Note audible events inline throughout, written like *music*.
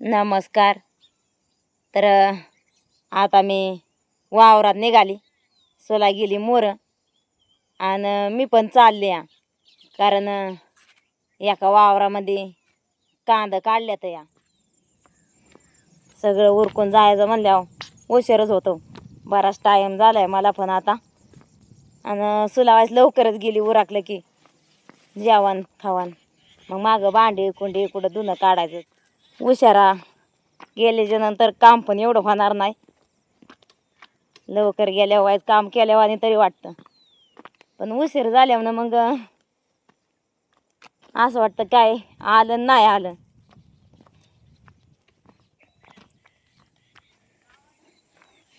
नमस्कार. तर आता मी वावरात निघाली. सोला गेली मोर. आणि मी पण चालले या कारण एका वावरामध्ये कांदा काढल्यात या. सगळं उरकून जायचं म्हणल्यावर उशीरच होतो. बराच टाईम झालाय मला पण आता. आणि सुलावायच लवकरच गेली उराकलं की. जेवण खावण. मग मागं भांडी कुंडी कुठं धुणं काढायचं. उशारा गेल्याच्यानंतर काम पण एवढं होणार नाही. लवकर गेल्या वाईज काम केल्यावानी तरी वाटतं. पण उशीर झाल्यावर मग असं वाटतं काय आलं नाही आलं.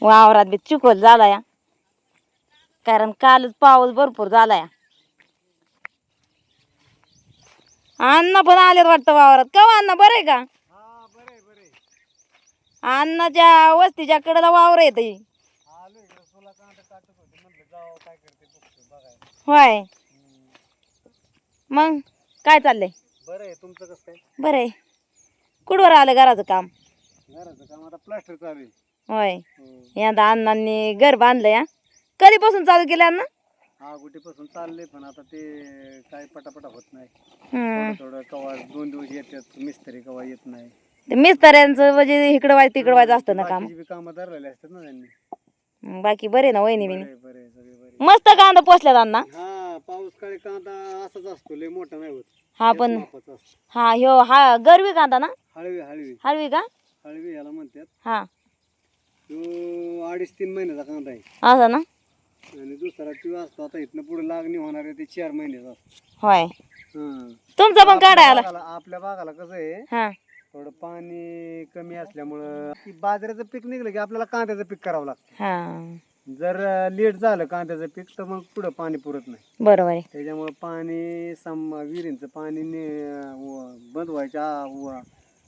वावरात बी चिखल झाला या कारण कालच पाऊस भरपूर झाला या अन्न पण आलेत वाटतं वावरात. का अन्न बरं आहे का? अण्णाच्या वस्तीच्या कडेला वावर येत आलो इकडे सोला कांदा काटत होते म्हणलं जावं काय करते बघतो बघायला होय. मग काय चाललंय? बरं आहे. तुमचं कसं काय? बरं आहे. कुठवर आलं घराचं काम? घराचं काम आता प्लास्टर चालू आहे. होय. हो. यंदा अण्णांनी घर बांधलं या कधीपासून चालू केलं अण्णा? हा गुटीपासून चाललंय पण आता ते काय पटापटा होत नाही. हम्म. थोडं थोडं कवा दोन दिवस येतात मिस्त्री कवा येत नाही. ते मिस्त्र्यांचं म्हणजे इकडं व्हायचं तिकडं व्हायचं असतं ना काम. बाकीची बी कामं धरलेली असतात ना त्यांनी. मग बाकी बरे ना वहिनी बिनी. बरे बरे सगळे बरे. मस्त कांदा पोचल्यात अण्णा. हा पाऊस काळी कांदा असाच असतो लय मोठा नाही होत. हा पण मापाचा असतो. हा ह्यो हा गरवी कांदा ना? हळवी हळवी. हळवी का? हळवी ह्याला म्हणतात. हा. तो अडीच तीन महिन्याचा कांदा आहे. असं ना? आणि दुसरा टी असतो आता इथनं पुढे लागणी होणार आहे ते चार महिन्याचा असतो. होय. हं. तुमचं पण काढाय आला आपल्या बागाला- आपल्या भागाला कसं आहे हा. थोडं पाणी कमी असल्यामुळं की बाजऱ्याचं पीक निघलं की आपल्याला कांद्याचं पीक करावं लागतं. हा. जर लेट झालं कांद्याचं पीक तर मग पुढं पाणी पुरत नाही. बरोबर आहे. त्याच्यामुळं पाणी सम विहिरींचं पाणी ने- व- बंद व्हायच्या आ- व-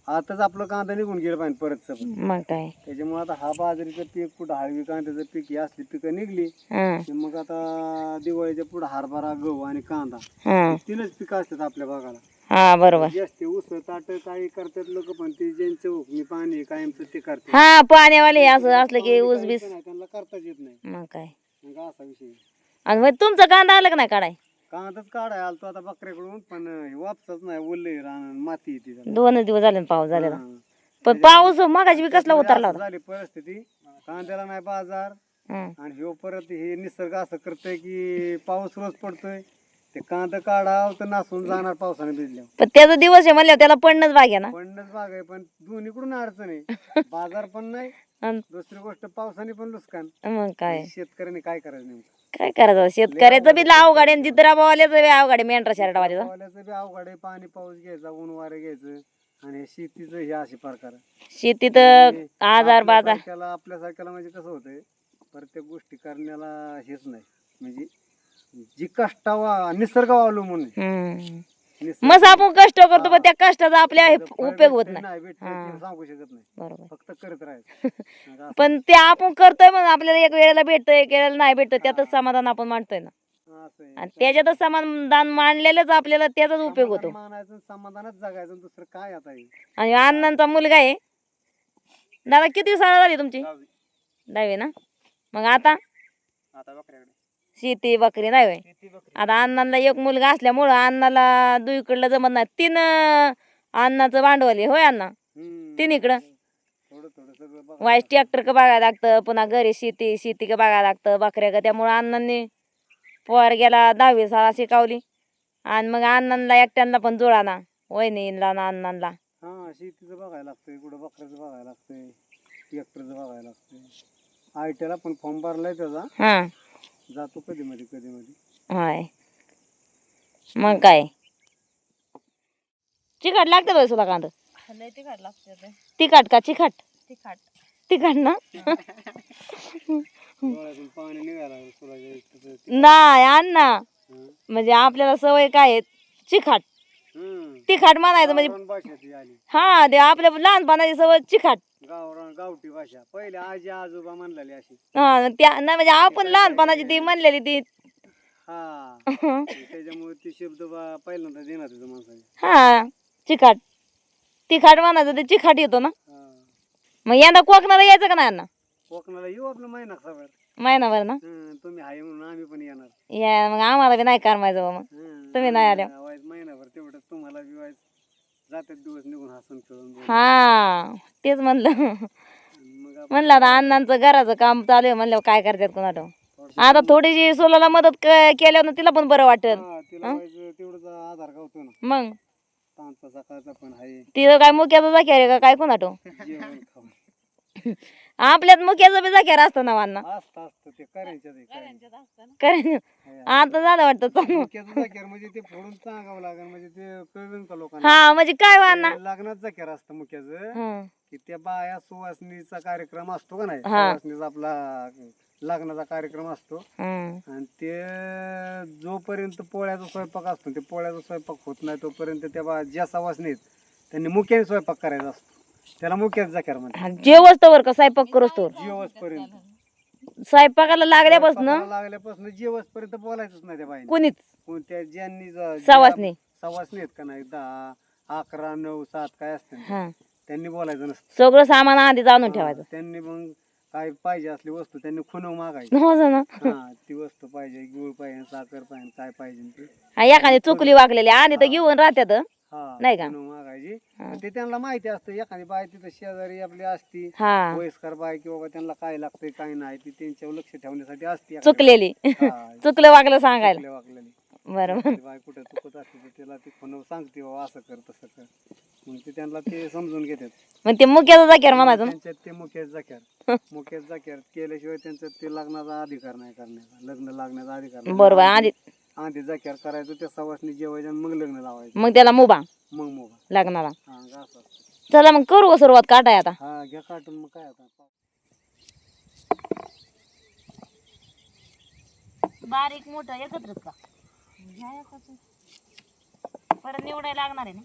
आताच आपलं कांदा निघून गेलं पाहिजे परत सगळं. मग काय. त्याच्यामुळे आता हा बाजरीचं पीक कुठं हळवी कांद्याचं पीक ही असली पिकं निघली हा. की मग आता दिवाळीच्या पुढे हरभरा गहू आणि कांदा हा तीनच पिकं असतात आपल्या भागाला. हा बरोबर. जास्त ऊस ताट काही करतात लोक पण ते ज्यांचं हुकमी पाणी कायमचं ते करतात. हा पाण्यावाले असं असलं की ऊस बीस त्यांना करताच येत नाही. मग काय? मग असा विषय आहे. आणि मग तुमचा कांदा आला का नाही काढाय? कांदाच काढाय आलतो आता बकऱ्याकडून पण हे वापसच नाही ओले रान माती येते त्याला. दोनच दिवस झाले ना पाऊस झालेला. हा. पण पाऊस मगाशी बी कसला उतरला होता? झाली परिस्थिती. कांद्याला नाही बाजार. हं. आणि ह्यो परत हे निसर्ग असं करतोय की पाऊस रोज पडतोय. ते कांदा काढाव तर नासून जाणार पावसाने भिजल्या पण त्याचा दिवस आहे म्हणल्यावर त्याला पडणंच भाग्या ना. पडणंच बाग आहे पण दोन्हीकडून अडचण आहे. *laughs* बाजार पण नाही अन दुसरी गोष्ट पावसाने पण नुकसान. मग काय? शेतकऱ्यांनी काय करायचं नेमकं? काय करायचं शेतकऱ्याचं बी अवघड आहे जिद्राबावाल्याचं बी अवघड आहे मेंढरा शर्टावाल्याचं बी अवघड आहे पाणी पाऊस घ्यायचा ऊन वारे घ्यायचं आणि हे शेतीचं हे असे प्रकार. आहे. शेतीत आजार बाजार. आपल्यासारख्याला आपल्यासारख्याला म्हणजे कसं होतंय प्रत्येक गोष्टी करण्याला हेच नाही. म्हणजे जी कष्टावा निसर्ग अवलंबून आहे. हम्म. निसर्ग- मग आपण कष्ट करतो पण त्या कष्टाचा आपल्या हे उपयोग होत भेटतंय, नाही भेटतंय हा. ते सांगू शकत नाही. बरोबर. फक्त करत राहायचं. *laughs* पण ते आपण करतोय मग आपल्याला एक वेळेला भेटतंय एक वेळेला नाही भेटतं त्यातच समाधान आपण मांडतोय ना. असं आहे. आणि त्याच्यातच समाधान मांडलेलंच आपल्याला त्याचाच उपयोग होतो. समाधान मानायचं समाधानच जगायचं दुसरं काय आता हे? आणि अण्णांचा मुलगा आहे. दादा किती शाळा झाली तुमची? दहावी ना? मग आता? आता बकऱ्याकडे. शेती बकरी नाही होय. बकरी. आता अण्णांना एक मुलगा असल्यामुळं अण्णाला दुईकडलं जमत नाही. तीन अण्णाचं भांडवल आहे होय अण्णा? हम्म. तीन इकडं? थोडं थोडं सगळं बघा. वाईस ट्रॅक्टर का बघायला लागतं? पुन्हा घरी शेती शेती का बघायला लागतं? बकऱ्या का? त्यामुळं अण्णांनी पोर गेला दहावी शाळा शिकवली. आणि मग अण्णांना एकट्यांना पण जुळाना वहिनीला ना अण्णांना. हा शेतीचं बघायला लागतंय. कुठं बकऱ्याचं बघायला लागतंय. ट्रॅक्टरचं बघायला लागतंय. आय पण फॉर्म भरलाय त्याचा. हां. जातो कधी मध्ये कधी मध्ये हाय. मग काय? चिकट लागतं होय तुला कांदा? लय तिखट लागते तिखट का चिकट तिखट. तिखट ना? डोळ्यातून पाणी निघायला लागलं तुला जे इतकं ते- नाही अण्णा हं. म्हणजे आपल्याला सवय काय आहे? चिखाट. तिखट म्हणायचं म्हणजे गावरान भाषा ती आली. हा ते आपल्या लहानपणाची सवय चिखाट. गावरान गावठी भाषा. पहिले आजी आजोबा म्हणलेली अशी. हा त्या नाही म्हणजे आपण लहानपणाची ती म्हणलेली ती. हा. *laughs* त्याच्यामुळे ती शब्द बा- पहिल्यांदा देणार होतं माणसाने हा चिकाट तिखाट म्हणायचं ते चिखाट येतो ना. हा. मग यंदा कोकणाला यायचं का नाही अण्णा कोकणाला येऊ आपलं महिना सगळं महिनाभर ना? तुम्ही आहे म्हणून आम्ही पण येणार. या मग आम्हाला बी नाही करमायचं बा मग. तुम्ही नाही आल्या. तेवढं तुम्हाला जातात दिवस निघून हसून खेळून बोलून. हा तेच म्हणलं. आणि मग आपण म्हणलं आता अण्णांचं घराचं काम चालू आहे म्हणल्यावर काय करतात कोणाला थोडंसं- आता थोडीशी सोलाला मदत क- केल्यावर तिला पण बरं वाटेल. हा, तिला व्हायचं तेवढंच आधार गावतो ना. मग? तांचा सकाळचा पण आहे. तिथं काय मुक्याचा आहे का? काय कोणाटो जेवण खाऊन. *laughs* आपल्यात मुक्याचं बी जाक्यार असतं ना अण्णा असतं असतं ते करायच्यात आहे, करायच्यात. कारण आहे. आता झालं वाटतं चांगलं. जाक्यार म्हणजे ते फोडून सांगावं लागेल म्हणजे ते कळून का लोकांना हा म्हणजे काय ते लग्नात जाक्यार असतं मुख्याचं हं. की त्या बाया सुवासनीचा कार्यक्रम असतो का नाही हा. सुवासनीचा आपला लग्नाचा कार्यक्रम असतो हं. आणि ते जोपर्यंत पोळ्याचा स्वयंपाक असतो ते पोळ्याचा स्वयंपाक होत नाही तोपर्यंत त्या बा ज्या सवासनीत त्यांनी मुख्याने स्वयंपाक करायचा असतो त्याला मुख्याच जाक्यार म्हणतात का स्वयंपाक करूच तर जेवसपर्यंत स्वयंपाकाला लागल्यापासून लागल्यापासून जेवसपर्यंत बोलायचंच नाही त्या बाईने कुणीच? कोणत्या ज्यांनी ज- सवासनी ज्या सवासनी. आहेत का नाही? दहा अकरा नऊ सात काय असते हा. त्यांनी बोलायचं नसतं. सगळं सामान आधीच आणून ठेवायचं. त्यांनी मग काय पाहिजे असली वस्तू त्यांनी खुनव मागायची. हो ना. हा ती वस्तू पाहिजे गुळ पाहिजे साखर पाहिजे काय पाहिजे ते. हा, एखादी चुकली वागलेली. आणि तर घेऊन राहत्यात. नाही का? मागायची ते त्यांना माहिती असतं एखादी बाय तिथं शेजारी आपली असती हा. वयस्कर बाय की बाबा त्यांना काय लागतंय काय नाही ती त्यांच्यावर लक्ष ठेवण्यासाठी असते चुकलेली. *laughs* चुकलं वागलं सांगायला. वागलेली. बरोबर बाय कुठं चुकत असते तर तिला ती सांगते बाबा असं कर तसं कर. मग ते त्यांना ते समजून घेतात. मग ते जाक्यार म्हणायचं त्यांच्यात ते मुख्यच जाक्यार मुख्यच जाक्यार केल्याशिवाय त्यांच्यात ते लग्नाचा अधिकार नाही करण्याचा लग्न लागण्याचा अधिकार नाही. बरोबर. आधी आधी जाक्यार करायचं त्या सवासनी जेवायचं आणि मग लग्न लावायचं. मग त्याला मुबा मग मग लग्नाला. हा असं असतं. चला मग करू का सुरुवात काटाय आता. हा घ्या काटून मग काय आता. बारीक मोठं एकत्रच का? परत निवडायला लागणार आहे ना?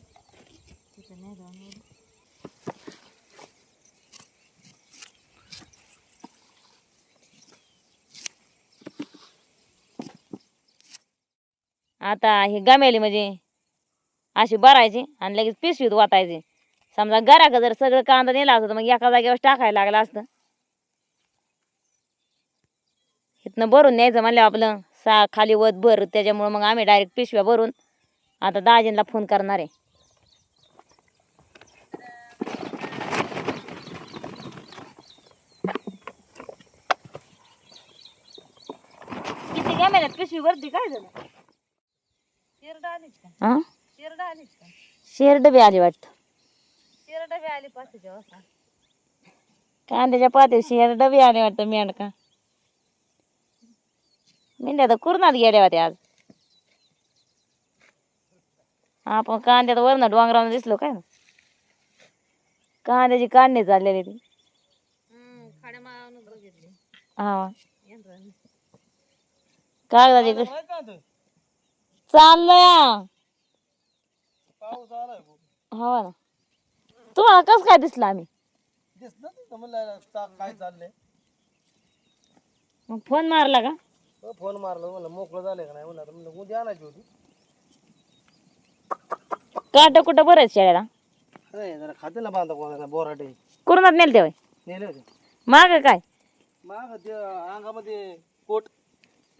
आता हे गमेली म्हणजे अशी भरायची आणि लगेच पिशवीत वाटायची. समजा गराक जर सगळं कांदा नेला असतं तर मग एका जागेवर टाकायला लागलं असतं. इथनं भरून न्यायचं म्हणलं आपलं सा खाली वत भर त्याच्यामुळं मग आम्ही डायरेक्ट पिशव्या भरून आता दाजींना फोन करणार आहे. किती पिशवी भरती काय झालं? हा शेरड बी आली वाटतं. कांद्याच्या पाते शेरड बी आले वाटतं मेंढका मेंढ्या तर कुरणात गेल्या होत्या आज. आपण कांद्यात वरनं डोंगरावर दिसलो काय कांद्याची काढणी चाललेली ती. हा. कागदाची चाललंय. हो ना. तुम्हाला कस काय दिसलं आम्ही? काय चाललंय? मग फोन मारला का? फोन मारला. म्हणलं मोकळं झालंय का नाही? म्हणलं म्हणलं उद्या आणायची होती. काट कुठं बरं शेळ्याला? अरे जरा खाते ना बांधा कोणाला बोराटे. कुरणात नेल तेव्हा नेले होते. माग काय? माग ते अंगामध्ये कोट.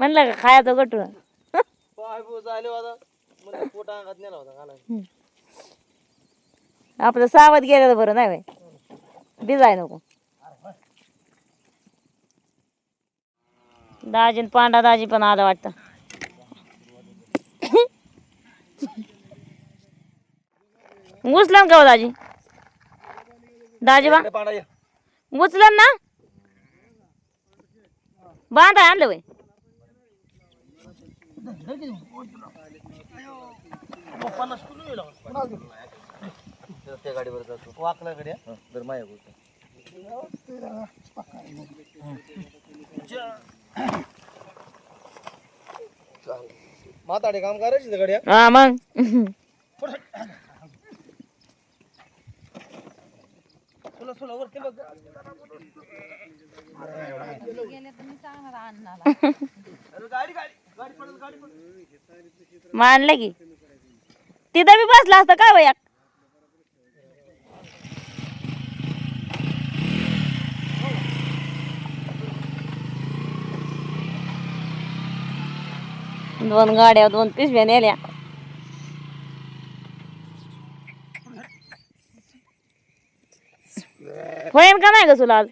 म्हणलं का खायचं गटू पाय बो झाले होता म्हणजे कोट अंगात नेला होता घालायला. आपलं सावध गेलं बरं नाही बाई. भिजाय नको. दाजी न पांडा दाजी पण आला वाटतं. उचलन का हो दाजी? दाजी बा पाडा ये. उचलन ना. बांधा आणलं येईल त्या गाडीवर जातो वाकल्याकडे जर माझ्या गोष्ट माताडे काम करायची गड्या हा मग तुला तुला वरती बघ गाडी मानलं की. तिथं मी बसला असता काय वयाक दोन गाड्या दोन पिशव्या नेल्या. होईन का नाही ग तुला आज?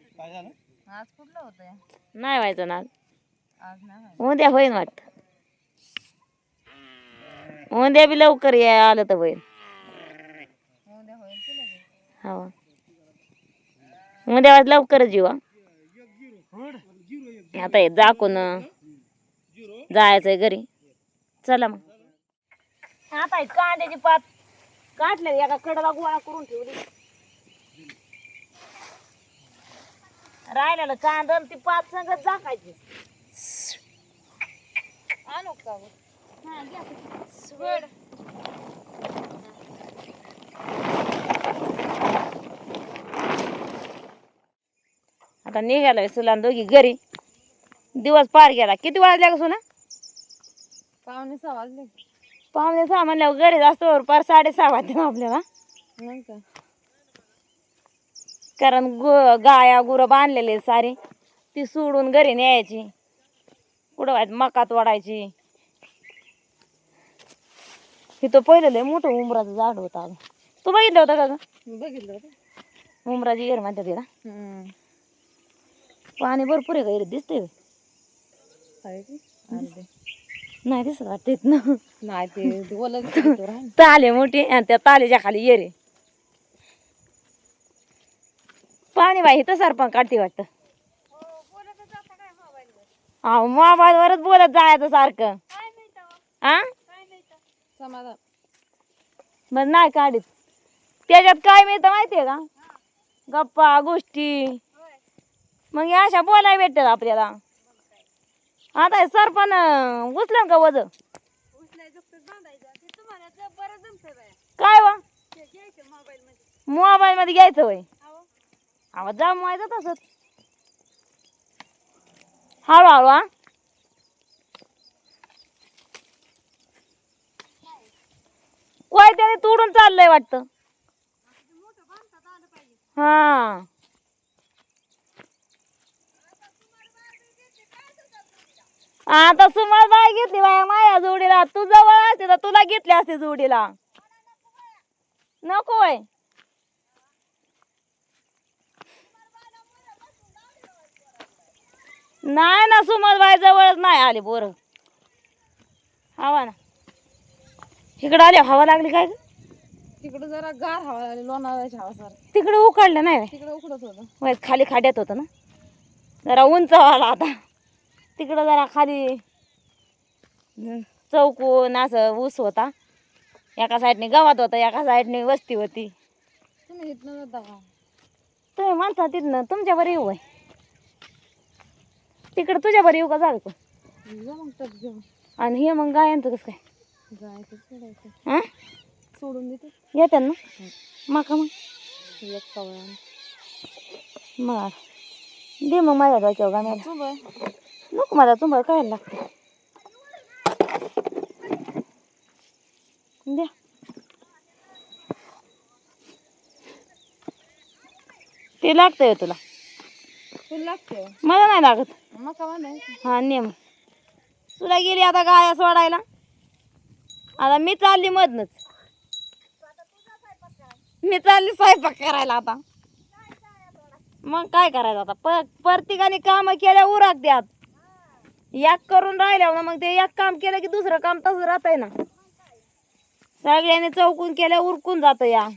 नाही व्हायचं ना उद्या होईन वाटत. उद्या बी लवकर या आलं तर होईल. हो. उद्या आज लवकरच येऊ आता हे जाकून जायचंय घरी. चला मग. आता कांद्याची पात काढले एका कडाला गोळा करून ठेवली. राहिलेलं कांदा आणि ती पात संगत जाकायची आणू का सोड. आता निघालोय सुलान दोघी घरी. दिवस पार गेला. किती वाजल्या का सुना? पावणे सहा वाजले. पाहुणे सहा म्हणल्यावर घरी असतो. पार साडेसहा वाजते आपल्याला. कारण गु गाया गुरं बांधलेले सारे. ती सोडून घरी न्यायची. कुठं मका तोडायची इथं पहिलं लय मोठं उमराचं झाड होतं अगं. तू बघितलं होतं का ग? बघितलं होतं. उमराची एर म्हणतात तिला. हम्म. पाणी भरपूर आहे का इकडे दिसतंय का? आहे की? अर्धे. नाही दिसत वाटतं इथनं. नाही ते ते ओलं दिसतं तो राहील. *laughs* ताले मोठी आणि त्या तालीच्या खाली येरे पाणी बाई इथं सरपंच काढते वाटतं. अहो मोबाईलवरच बोलत जायचं सारखं. हा समाधान. मग नाही काढीत. त्याच्यात काय मिळतं माहितीये का? गप्पा गोष्टी. मग या अशा बोलाय भेटतात आपल्याला. आता हे सरपण उचलं का वज काय वा? मोबाईल मध्ये घ्यायचं वय आवाज जा मोबाईल तसंच. हळूहळू हा. काय त्याने तोडून चाललंय वाटतं? हा. आता सुमार बाय घेतली बाया माया जोडीला. तू जवळ असते तर तुला घेतली असते जोडीला. नकोय नाही ना सुमल बाय जवळच नाही आली बोर हवा ना. इकडं आली हवा लागली काय? तिकडं जरा गार हवा लागली लोणावळ्याची हवा सर तिकडे उकाडलं नाही व्हय? तिकडे उकडत होतं. व्हय, खाली खाड्यात होतं ना? जरा उंच व्हायला आता. तिकडं जरा खाली हम्म, चौकून असं ऊस होता. एका साईडने गावात होता एका साईडने वस्ती होती. तुम्ही इथनं जाता का? तुम्ही म्हणता तिथनं तुमच्यावर येऊ आहे तिकडं तुझ्यावर येऊ का जाऊ का जा मग टप घेऊन आणि हे मग गायांचं कसं काय? हां? सोडून देते. येतात ना मका मग? एक कवळा. मग दे मग माझ्या डोक्यावर गाण्याला बाय नको मला तुम्हाला काय लागतं. द्या ते लागतंय तुला. तुला लागते मला नाही लागत. मग का हा नेम तुला गेली आता गाया सोडायला. आता मी चालली मधनच. मी चालली स्वयंपाक करायला आता. मग काय करायचं आता? प प्रत्येकाने काम केल्या उराक द्यात एक करून राहिल्या ना मग ते एक काम केलं की दुसरं काम तसं राहतंय ना. सगळ्यांनी चौकून केल्या उरकून जातं या.